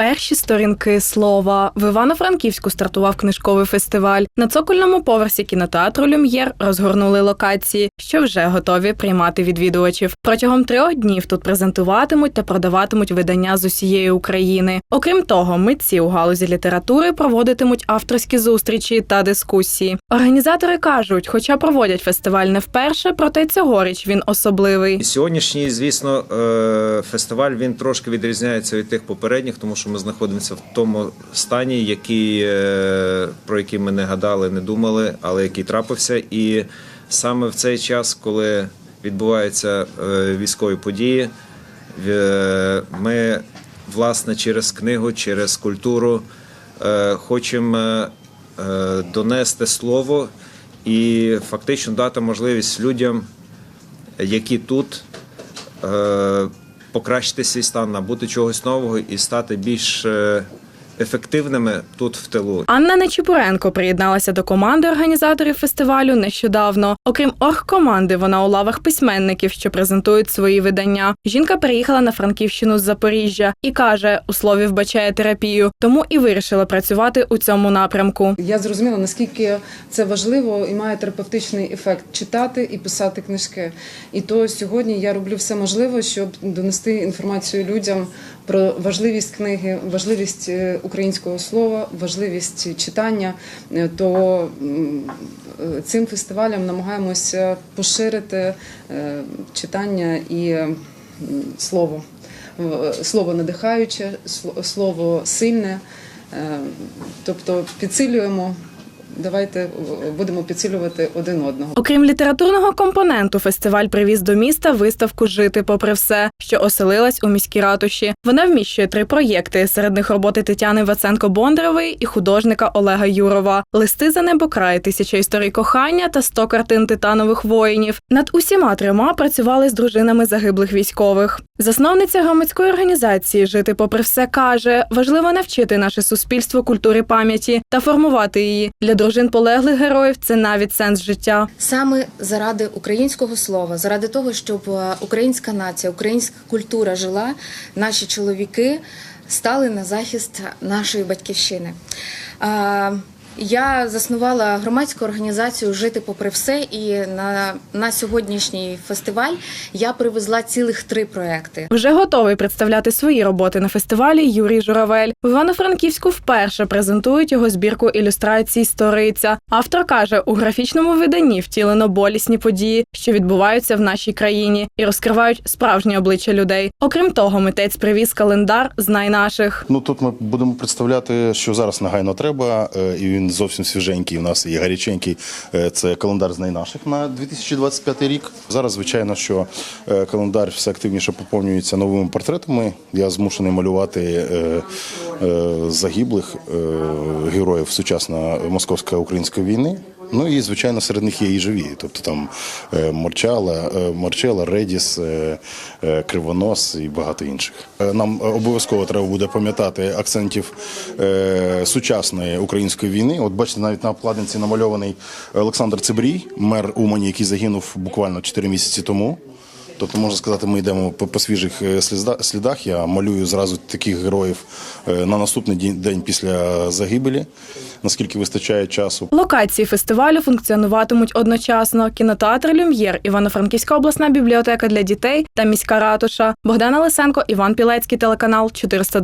Перші сторінки слова в Івано-Франківську стартував книжковий фестиваль. На цокольному поверсі кінотеатру Люм'єр розгорнули локації, що вже готові приймати відвідувачів. Протягом трьох днів тут презентуватимуть та продаватимуть видання з усієї України. Окрім того, митці у галузі літератури проводитимуть авторські зустрічі та дискусії. Організатори кажуть, хоча проводять фестиваль не вперше, проте цьогоріч він особливий. Сьогоднішній, звісно, е, фестиваль він трошки відрізняється від тих попередніх, тому що ми знаходимося в тому стані, який, е, про який ми не гадали, не думали, але який трапився. І саме в цей час, коли відбуваються е, військові події, е, ми власне через книгу, через культуру хочемо донести слово і фактично дати можливість людям які тут покращити свій стан, набути чогось нового і стати більш е, ефективними тут в тилу. Анна Нечіпуренко приєдналася до команди організаторів фестивалю нещодавно. Окрім оргкоманди, вона у лавах письменників, що презентують свої видання. Жінка приїхала на Франківщину з Запоріжжя і каже, у слові вбачає терапію, тому і вирішила працювати у цьому напрямку. Я зрозуміла, наскільки це важливо і має терапевтичний ефект читати і писати книжки. І то сьогодні я роблю все можливе, щоб донести інформацію людям про важливість книги, важливість е, українського слова, важливість читання. Е, То е, цим фестивалем намагаємося поширити е, читання і слово. Слово надихаюче, слово сильне. Тобто підсилюємо. Давайте будемо підсилювати один одного. Окрім літературного компоненту, фестиваль привіз до міста виставку Жити попри все, що оселилась у міській ратуші. Вона вміщує три проєкти. Серед них роботи Тетяни Ваценко Бондарової і художника Олега Юрова, листи за небокрай, тисяча історій кохання та сто картин титанових воїнів. Над усіма трьома працювали з дружинами загиблих військових. Засновниця громадської організації Жити попри все каже: важливо навчити наше суспільство культури пам'яті та формувати її для дружин полеглих героїв. Це навіть сенс життя. Саме заради українського слова, заради того, щоб е, українська нація, українська культура жила, наші чоловіки стали на захист нашої батьківщини. Я заснувала громадську організацію Жити попри все, і на, на сьогоднішній фестиваль я привезла цілих три проекти. Вже готовий представляти свої роботи на фестивалі Юрій Журавель. В Івано-Франківську вперше презентують його збірку ілюстрацій Сториця. Автор каже, у графічному виданні втілено болісні події, що відбуваються в нашій країні, і розкривають справжнє обличчя людей. Окрім того, митець привіз календар Знай наших. Ну тут ми будемо представляти, що зараз негайно треба, е, і він зовсім свіженький. У нас і гаряченький. Е, Це календар з найнаших на 2025 рік. Зараз, звичайно, що е, календар все активніше поповнюється новими портретами. Я змушений малювати е, загиблих героїв сучасної московсько-української війни. Ну і звичайно, серед них є і живі. Тобто там е, Марчала, е, Марчела, Редіс, е, Кривонос і багато інших. Нам обов'язково треба буде пам'ятати акцентів сучасної української війни. От бачите, навіть на обкладинці намальований Олександр Цибрій, мер Умані, який загинув буквально 4 місяці тому. Тобто, можна сказати, ми йдемо по, по свіжих слідах. Я малюю зразу таких героїв на наступний день- день після загибелі, наскільки вистачає часу. Локації фестивалю функціонуватимуть одночасно: кінотеатр Люм'єр, Івано-Франківська обласна бібліотека для дітей та міська ратуша. Богдана Лисенко, Іван Пілецький, телеканал 402.